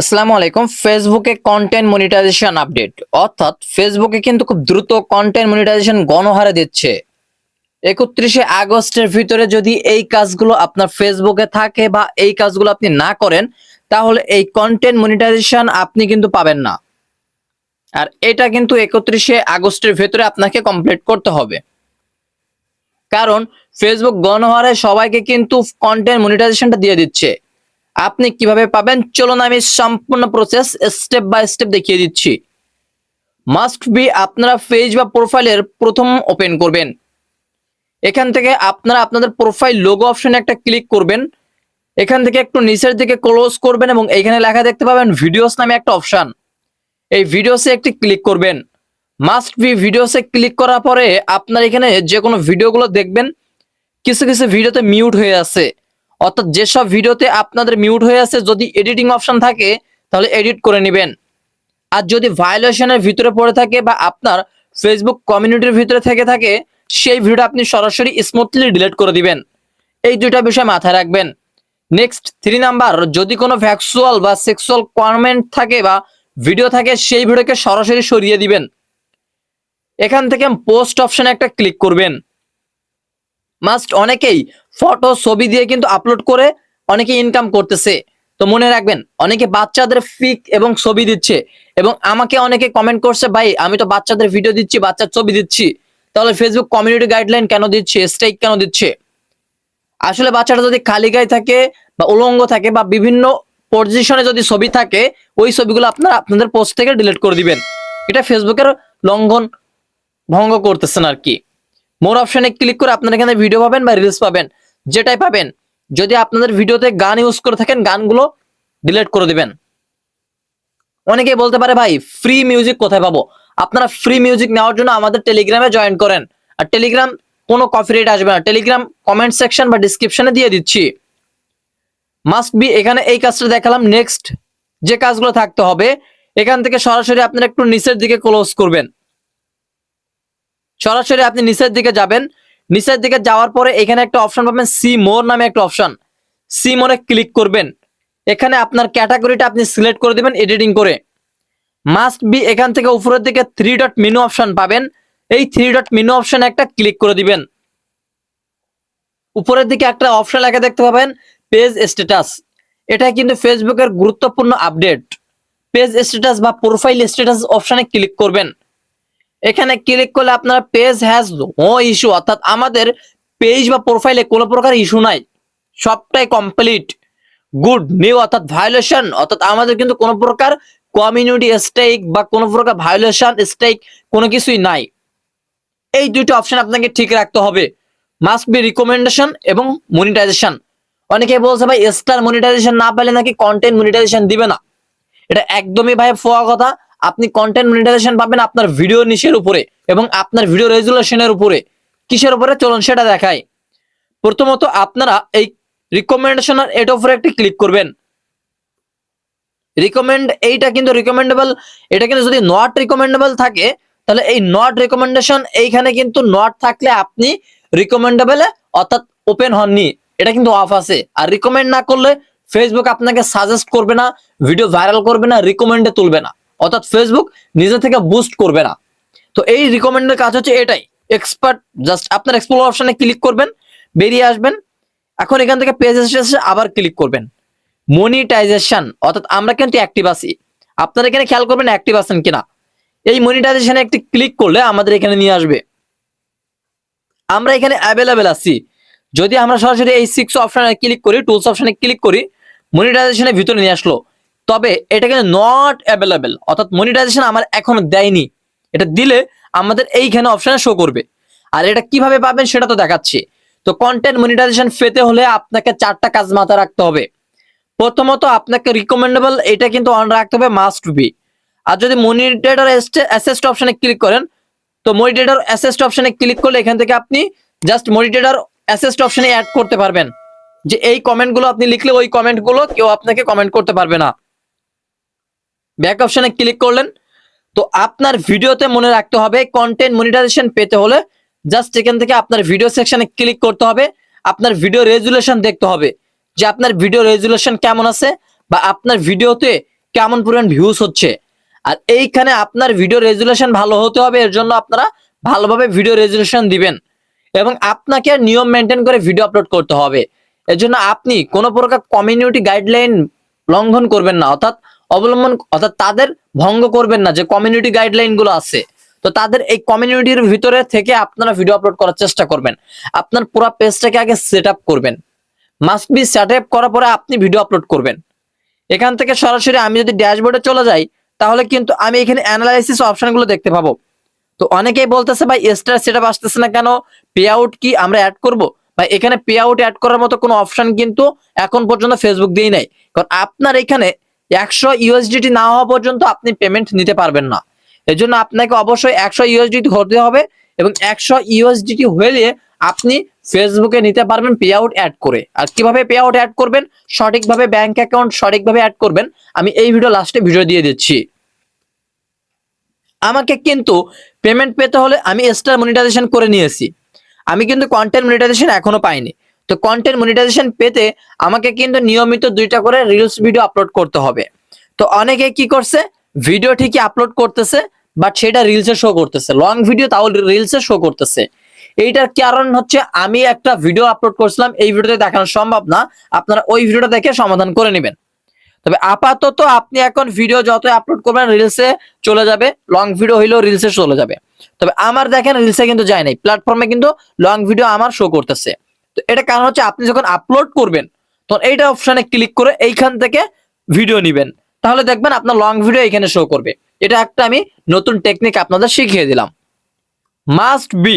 আসসালামু আলাইকুম। ফেসবুকে কন্টেন্ট মনিটাইজেশন আপডেট অর্থাৎ ফেসবুকে কিন্তু খুব দ্রুত কন্টেন্ট মনিটাইজেশন গণহারে দিচ্ছে। একত্রিশে আগস্টের ভিতরে যদি এই কাজগুলো আপনার ফেসবুকে থাকে বা এই কাজগুলো আপনি না করেন, তাহলে এই কন্টেন্ট মনিটাইজেশন আপনি কিন্তু পাবেন না। আর এটা কিন্তু একত্রিশে আগস্টের ভেতরে আপনাকে কমপ্লিট করতে হবে। কারণ ফেসবুক গণহারে সবাইকে কিন্তু কন্টেন্ট মনিটাইজেশনটা দিয়ে দিচ্ছে। আপনি কীভাবে পাবেন? চলুন আমি সম্পূর্ণ প্রসেস স্টেপ বাই স্টেপ দেখিয়ে দিচ্ছি। মাস্ট বি আপনারা পেজ বা প্রোফাইলের প্রথম ওপেন করবেন। এখান থেকে আপনারা আপনাদের প্রোফাইল লোগো অপশনে একটা ক্লিক করবেন। এখান থেকে একটু নিচের দিকে ক্লোজ করবেন এবং এখানে লেখা দেখতে পাবেন ভিডিওস নামে একটা অপশন এই ভিডিওসে একটি ক্লিক করবেন। মাস্ট বি ভিডিওসে ক্লিক করার পরে আপনার এখানে যে কোনো ভিডিওগুলো দেখবেন। কিছু কিছু ভিডিওতে মিউট হয়ে আছে। অর্থাৎ যেসব ভিডিওতে আপনাদের মিউট হয়ে আছে, যদি এডিটিং অপশন থাকে, তাহলে এডিট করে নেবেন। আর যদি ভায়োলেশনের ভিতরে পড়ে থাকে বা আপনার ফেসবুক কমিউনিটির ভিতরে থেকে থাকে, সেই ভিডিওটা আপনি সরাসরি স্মুথলি ডিলিট করে দিবেন। এই দুইটা বিষয় মাথায় রাখবেন। নেক্সট থ্রি নাম্বার যদি কোনো ভ্যাক্সুয়াল বা সেক্সুয়াল কমেন্ট থাকে বা ভিডিও থাকে, সেই ভিডিওকে সরাসরি সরিয়ে দিবেন। এখান থেকে পোস্ট অপশনে একটা ক্লিক করবেন। মাস্ট অনেকেই ফটো ছবি দিয়ে কিন্তু আপলোড করে অনেকে ইনকাম করতেছে। তো মনে রাখবেন, অনেকে বাচ্চাদের ফিক এবং ছবি দিচ্ছে এবং আমাকে অনেকে কমেন্ট করছে, ভাই, আমি তো বাচ্চাদের ভিডিও দিচ্ছি, বাচ্চার ছবি দিচ্ছি। তাহলে ফেসবুক কমিউনিটি গাইডলাইন কেন দিচ্ছে? স্ট্রাইক কেন দিচ্ছে? আসলে বাচ্চাটা যদি খালি গায়ে থাকে বা উলঙ্গ থাকে বা বিভিন্ন পজিশনে যদি ছবি থাকে, ওই ছবিগুলো আপনারা আপনাদের পোস্ট থেকে ডিলিট করে দিবেন। এটা ফেসবুকের লঙ্ঘন ভঙ্গ করতেছেন আর কি। মোর অপশনে ক্লিক করে আপনারা এখানে ভিডিও পাবেন বা রিলস পাবেন, যেটাই পাবেন। যদি আপনাদের ভিডিওতে গান ইউজ করে থাকেন, গানগুলো ডিলিট করে দিবেন। অনেকেই বলতে পারে, ভাই ফ্রি মিউজিক কোথায় পাবো? আপনারা ফ্রি মিউজিক নেওয়ার জন্য আমাদের টেলিগ্রামে জয়েন করেন। আর টেলিগ্রাম কোনো কপিরাইট আসবে না। টেলিগ্রাম কমেন্ট সেকশন বা ডিসক্রিপশনে দিয়ে দিচ্ছি। মাস্ট বি এখানে এই কাজটা দেখালাম। নেক্সট যে কাজগুলো থাকতে হবে, এখান থেকে সরাসরি আপনারা একটু নিচের দিকে ক্লোজ করবেন। সরাসরি আপনি নিচের দিকে যাবেন। নিচের দিকে যাওয়ার পরে এখানে একটা অপশন পাবেন সি মোর নামে একটা অপশন সি মোরে ক্লিক করবেন। এখানে আপনার ক্যাটাগরিটা আপনি সিলেক্ট করে দিবেন এডিটিং করে। মাস্ট বি এখান থেকে উপরের দিকে থ্রি ডট মেনু অপশন পাবেন। এই থ্রি ডট মেনু অপশন একটা ক্লিক করে দিবেন। উপরের দিকে একটা অপশন লেখা দেখতে পাবেন পেজ স্ট্যাটাস এটা কিন্তু ফেসবুকের গুরুত্বপূর্ণ আপডেট পেজ স্ট্যাটাস বা প্রোফাইল স্ট্যাটাস অপশনে ক্লিক করবেন। এখানে ক্লিক করলে আপনার পেজ হ্যাজ নো ইস্যু অর্থাৎ আমাদের পেজ বা প্রোফাইলে কোনো প্রকার ইস্যু নাই। সবটাই কমপ্লিট গুড নিউ অর্থাৎ ভায়োলেশন অর্থাৎ আমাদের কিন্তু কোনো প্রকার কমিউনিটি স্ট্রাইক বা কোনো প্রকার ভায়োলেশন স্ট্রাইক কোনো কিছুই নাই। এই দুটো অপশন আপনাকে ঠিক রাখতে হবে। মাস্ট বি রিকমেন্ডেশন এবং মনিটাইজেশন অনেকে বলছে ভাই স্টার মনিটাইজেশন না পেলে নাকি কন্টেন্ট মনিটাইজেশন দিবে না। এটা একদমই ভাই ফোয়া কথা। আপনি কন্টেন্ট মনিটাইজেশন পাবেন আপনার ভিডিও নিশের উপরে এবং আপনার ভিডিও রেজুলেশনের উপরে। কিসের উপরে? চলুন সেটা দেখায় প্রথমত আপনারা এই রিকমেন্ডেশন এর উপরে একটি ক্লিক করবেন। রিকমেন্ড এইটা কিন্তু রিকমেন্ডেবল এটা কিন্তু যদি নট রিকমেন্ডেবল থাকে, তাহলে এই নট রিকমেন্ডেশন এইখানে কিন্তু নট থাকলে আপনি রিকমেন্ডেবল অর্থাৎ ওপেন হননি। এটা কিন্তু অফ আছে। আর রিকমেন্ড না করলে ফেসবুক আপনাকে সাজেস্ট করবে না ভিডিও ভাইরাল করবে না রিকমেন্ডে তুলবে না। অর্থাৎ ফেসবুক নিজে থেকে বুস্ট করবে না। তো এই রিকমেন্ডের কাজ হচ্ছে এটাই। এক্সপার্ট জাস্ট আপনার এক্সপ্লোর অপশনে ক্লিক করবেন, বেরিয়ে আসবেন। এখন এখান থেকে পেজ এসে আবার ক্লিক করবেন। মনিটাইজেশন অর্থাৎ আমরা কিন্তু অ্যাক্টিভ আছি। আপনারা এখানে খেয়াল করবেন অ্যাক্টিভ আছেন কিনা। এই মনিটাইজেশনে একটি ক্লিক করলে আমাদের এখানে নিয়ে আসবে। আমরা এখানে অ্যাভেলেবেল আছি। যদি আমরা সরাসরি এই সিক্স অপশনে ক্লিক করি টুলস অপশনে ক্লিক করি মনিটাইজেশনের ভিতরে নিয়ে আসলো। তবে এটা কিন্তু নট অ্যাভেলেবেল অর্থাৎ মনিটাইজেশন আমার এখনও দেয়নি। এটা দিলে আমাদের এইখানে অপশানে শো করবে। আর এটা কীভাবে পাবেন সেটা তো দেখাচ্ছি। তো কন্টেন্ট মনিটাইজেশন পেতে হলে আপনাকে চারটা কাজ মাথায় রাখতে হবে। প্রথমত আপনাকে রিকমেন্ডেবল এটা কিন্তু অন রাখতে হবে মাস্ট বি আর যদি মনিটেটর অ্যাসেস্ট অপশানে ক্লিক করেন, তো মনিটেটর অ্যাসেস্ট অপশানে ক্লিক করলে এখান থেকে আপনি জাস্ট মনিটেটর অ্যাসেস্ট অপশানে অ্যাড করতে পারবেন। যে এই কমেন্টগুলো আপনি লিখলে ওই কমেন্টগুলো কেউ আপনাকে কমেন্ট করতে পারবে না। ব্যাক অপশনে ক্লিক করলেন। তো আপনার ভিডিওতে মনে রাখতে হবে কন্টেন্ট মনিটাইজেশন পেতে হলে জাস্ট এখান থেকে আপনার ভিডিও সেকশনে ক্লিক করতে হবে। আপনার ভিডিও রেজুলেশন দেখতে হবে যে আপনার ভিডিও রেজুলেশন কেমন আছে বা আপনার ভিডিওতে কেমন পরিমাণ ভিউজ হচ্ছে। আর এইখানে আপনার ভিডিও রেজুলেশন ভালো হতে হবে, এর জন্য আপনারা ভালোভাবে ভিডিও রেজুলেশন দিবেন। এবং আপনাকে নিয়ম মেনটেন করে ভিডিও আপলোড করতে হবে। এর জন্য আপনি কোনো প্রকার কমিউনিটি গাইডলাইন লঙ্ঘন করবেন না, অর্থাৎ অবলম্বন, অর্থাৎ তাদের ভঙ্গ করবেন না, যে কমিউনিটি গাইডলাইনগুলো আছে। তো তাদের এই কমিউনিটির ভিতরে থেকে আপনারা ভিডিও আপলোড করার চেষ্টা করবেন। আপনার পুরো পেজটাকে আগে সেট আপ করবেন। মাস্ট বি সেট আপ করার পরে আপনি ভিডিও আপলোড করবেন। এখান থেকে সরাসরি আমি যদি ড্যাশবোর্ডে চলে যাই, তাহলে কিন্তু আমি এখানে অ্যানালাইসিস অপশনগুলো দেখতে পাবো। তো অনেকেই বলতেছে, ভাই এক্সট্রা সেটআপ আসতেছে না কেন? পে আউট কি আমরা অ্যাড করব? ভাই, এখানে পে আউট অ্যাড করার মতো কোনো অপশন কিন্তু এখন পর্যন্ত ফেসবুক দিয়েই নাই। কারণ আপনার এখানে একশো ইউএসডিটি না হওয়া পর্যন্ত আপনি পেমেন্ট নিতে পারবেন না। এর জন্য আপনাকে অবশ্যই একশো ইউএসডিটি হতে হবে এবং একশো ইউএসডিটি হলে আপনি ফেসবুকে নিতে পারবেন পে আউট অ্যাড করে। আর কীভাবে পে আউট অ্যাড করবেন? সঠিকভাবে ব্যাংক অ্যাকাউন্ট সঠিকভাবে অ্যাড করবেন। আমি এই ভিডিও লাস্টে ভিডিও দিয়ে দিচ্ছি। আমাকে কিন্তু পেমেন্ট পেতে হলে আমি এক্সট্রা মনিটাইজেশন করে নিয়েছি। আমি কিন্তু কন্টেন্ট মনিটাইজেশন এখনও পাইনি। তো কন্টেন্ট মনিটাইজেশন পেতে আমাকে কিন্তু নিয়মিত দুইটা করে রিলস ভিডিও আপলোড করতে হবে। তো অনেকে কি করছে? ভিডিও ঠিকই আপলোড করতেছে বাট সেটা রিলসে শো করতেছে। লং ভিডিও তাও রিলসে শো করতেছে। এইটার কারণ হচ্ছে আমি একটা ভিডিও আপলোড করছিলাম, এই ভিডিওতে দেখানো সম্ভব না। আপনারা ওই ভিডিওটা দেখে সমাধান করে নেবেন। তবে আপাতত আপনি এখন ভিডিও যত আপলোড করবেন রিলসে চলে যাবে লং ভিডিও হইলেও রিলসে চলে যাবে। তবে আমার দেখেন রিলসে কিন্তু যায় নাই। প্ল্যাটফর্মে কিন্তু লং ভিডিও আমার শো করতেছে। তো এটা কারণ হচ্ছে আপনি যখন আপলোড করবেন, তখন এইটা অপশানে ক্লিক করে এইখান থেকে ভিডিও নিবেন। তাহলে দেখবেন আপনার লং ভিডিও এখানে শো করবে। এটা একটা আমি নতুন টেকনিক আপনাদের শিখিয়ে দিলাম। মাস্ট বি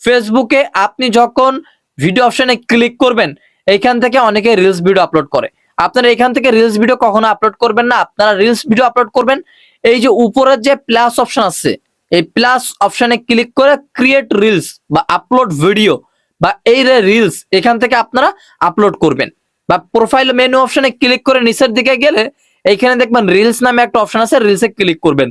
ফেসবুকে আপনি যখন ভিডিও অপশানে ক্লিক করবেন, এইখান থেকে অনেকে রিলস ভিডিও আপলোড করে। আপনারা এখান থেকে রিলস ভিডিও কখনো আপলোড করবেন না, আপনারা রিলস ভিডিও আপলোড করবেন। এই যে উপরের যে প্লাস অপশন আছে, এই প্লাস অপশানে ক্লিক করে ক্রিয়েট রিলস বা আপলোড ভিডিও বা এই রিলস এখান থেকে আপনারা আপলোড করবেন। বা প্রোফাইল মেনু অপশনে ক্লিক করে নিচের দিকে গেলে এইখানে দেখবেন রিলস নামে একটা অপশন আছে রিলসে ক্লিক করবেন।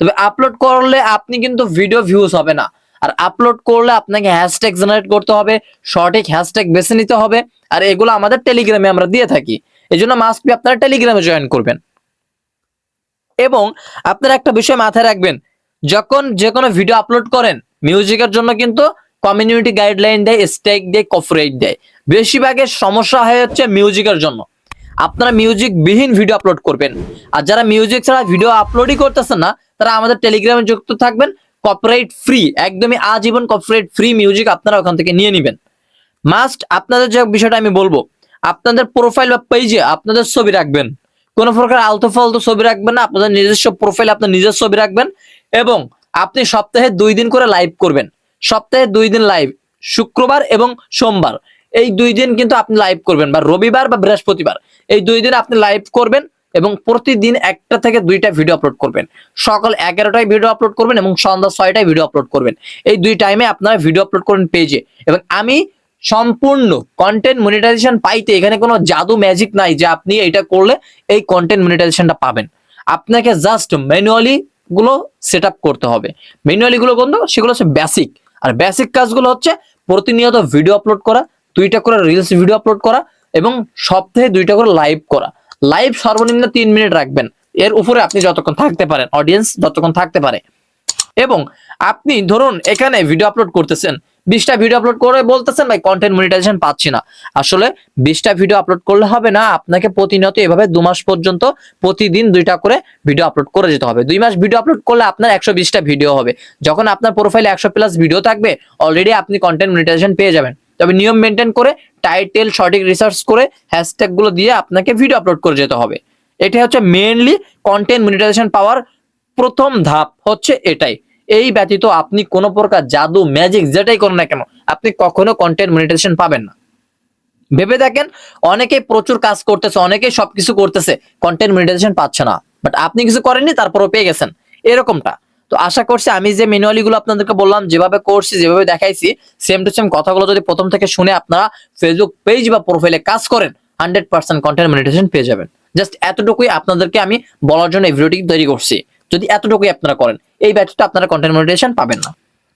তবে আপলোড করলে আপনি কিন্তু ভিডিও ভিউজ হবে না। আর আপলোড করলে আপনাকে হ্যাশট্যাগ জেনারেট করতে হবে, সঠিক হ্যাশট্যাগ বেছে নিতে হবে, আর এগুলো আমাদের টেলিগ্রামে আমরা দিয়ে থাকি। এই জন্য মাস্ট বি আপনারা টেলিগ্রামে জয়েন করবেন। এবং আপনারা একটা বিষয় মাথায় রাখবেন, যখন যে কোনো ভিডিও আপলোড করেন মিউজিকের জন্য কিন্তু কমিউনিটি গাইডলাইন দেয় স্টেক দেয় কপিরাইট দেয়। বেশিরভাগের সমস্যা হয় হচ্ছে মিউজিকের জন্য। আপনারা মিউজিক বিহীন ভিডিও আপলোড করবেন। আর যারা মিউজিক ছাড়া ভিডিও আপলোডই করতেছেন না, তারা আমাদের টেলিগ্রামে যুক্ত থাকবেন কপিরাইট ফ্রি একদমই আজীবন কপিরাইট ফ্রি মিউজিক আপনারা ওখান থেকে নিয়ে নেবেন। মাস্ট আপনাদের যে বিষয়টা আমি বলব, আপনাদের প্রোফাইল বা পেজে আপনাদের ছবি রাখবেন। কোন প্রকার আলতু ফালতু ছবি রাখবেন না, আপনাদের নিজস্ব প্রোফাইল আপনার নিজের ছবি রাখবেন এবং আপনি সপ্তাহে দুই দিন করে লাইভ করবেন। সপ্তাহে দুই দিন লাইভ শুক্রবার এবং সোমবার। এই দুই দিন কিন্তু আপনি লাইভ করবেন, বা রবিবার বা বৃহস্পতিবার। এই দুই দিন আপনি লাইভ করবেন এবং প্রতিদিন একটা থেকে দুইটা ভিডিও আপলোড করবেন। সকাল এগারোটায় ভিডিও আপলোড করবেন এবং সন্ধ্যা ছয়টায় ভিডিও আপলোড করবেন। এই দুই টাইমে আপনারা ভিডিও আপলোড করবেন পেজে এবং আমি সম্পূর্ণ কন্টেন্ট মনিটাইজেশন পাইতে এখানে কোনো জাদু ম্যাজিক নাই যে আপনি এটা করলে এই কন্টেন্ট মনিটাইজেশনটা পাবেন। আপনাকে জাস্ট ম্যানুয়ালি গুলো সেট করতে হবে। ম্যানুয়ালি গুলো কোন সেগুলো হচ্ছে বেসিক আর বেসিক কাজগুলো হচ্ছে প্রতিনিয়ত ভিডিও আপলোড করা, দুইটা করে রিলস ভিডিও আপলোড করা এবং সপ্তাহে দুইটা করে লাইভ করা। লাইভ সর্বনিম্ন তিন মিনিট রাখবেন। এর উপরে আপনি যতক্ষণ থাকতে পারেন অডিয়েন্স যতক্ষণ থাকতে পারে। এবং আপনি ধরুন এখানে ভিডিও আপলোড করতেছেন বিশটা ভিডিও আপলোড করে বলতেছেন, ভাই কন্টেন্ট মনিটাইজেশন পাচ্ছি না। আসলে বিশটা ভিডিও আপলোড করলে হবে না, আপনাকে প্রতিনিয়ত এভাবে দু মাস পর্যন্ত প্রতিদিন দুইটা করে ভিডিও আপলোড করে যেতে হবে। দুই মাস ভিডিও আপলোড করলে আপনার একশো বিশটা ভিডিও হবে। যখন আপনার প্রোফাইলে একশো প্লাস ভিডিও থাকবে অলরেডি আপনি কন্টেন্ট মনিটাইজেশন পেয়ে যাবেন। তবে নিয়ম মেনটেন করে টাইটেল সঠিক রিসার্চ করে হ্যাশট্যাগগুলো দিয়ে আপনাকে ভিডিও আপলোড করে যেতে হবে। এটা হচ্ছে মেইনলি কন্টেন্ট মনিটাইজেশন পাওয়ার প্রথম ধাপ, হচ্ছে এটাই। এই ব্যতীত আপনি কোনো প্রকার জাদু ম্যাজিক যেটাই করুন না কেন, আপনি কখনো কন্টেন্ট মনিটাইজেশন পাবেন না। ভেবে দেখেন, অনেকে প্রচুর কাজ করতেছে, অনেকে সবকিছু করতেছে কন্টেন্ট মনিটাইজেশন পাচ্ছে না। বাট আপনি কিছু করেননি, তারপরও পেয়ে গেছেন। এরকমটা। তো আশা করছি আমি যে ম্যানুয়ালি গুলো আপনাদেরকে বললাম, যেভাবে করছি, যেভাবে দেখাইছি সেম টু সেম কথাগুলো যদি প্রথম থেকে শুনে আপনারা ফেসবুক পেজ বা প্রোফাইলে কাজ করেন হান্ড্রেড পার্সেন্ট কন্টেন্ট মনিটাইজেশন পেয়ে যাবেন। জাস্ট এতটুকুই আপনাদেরকে আমি বলার জন্য এই ভিডিওটি তৈরি করছি। যদি এতটুকুই আপনারা করেন, এই ব্যাচটা আপনারা কন্টেন্ট মনিটাইজেশন পাবেন না।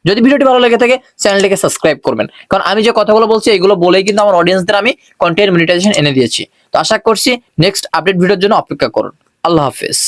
যদি ভিডিওটি ভালো লেগে থাকে, চ্যানেলটিকে সাবস্ক্রাইব করবেন। কারণ আমি যে কথাগুলো বলছি, এগুলো বলেই কিন্তু আমার অডিয়েন্সদের আমি কন্টেন্ট মনিটাইজেশন এনে দিয়েছি। তো আশা করছি নেক্সট আপডেট ভিডিওর জন্য অপেক্ষা করুন। আল্লাহ হাফেজ।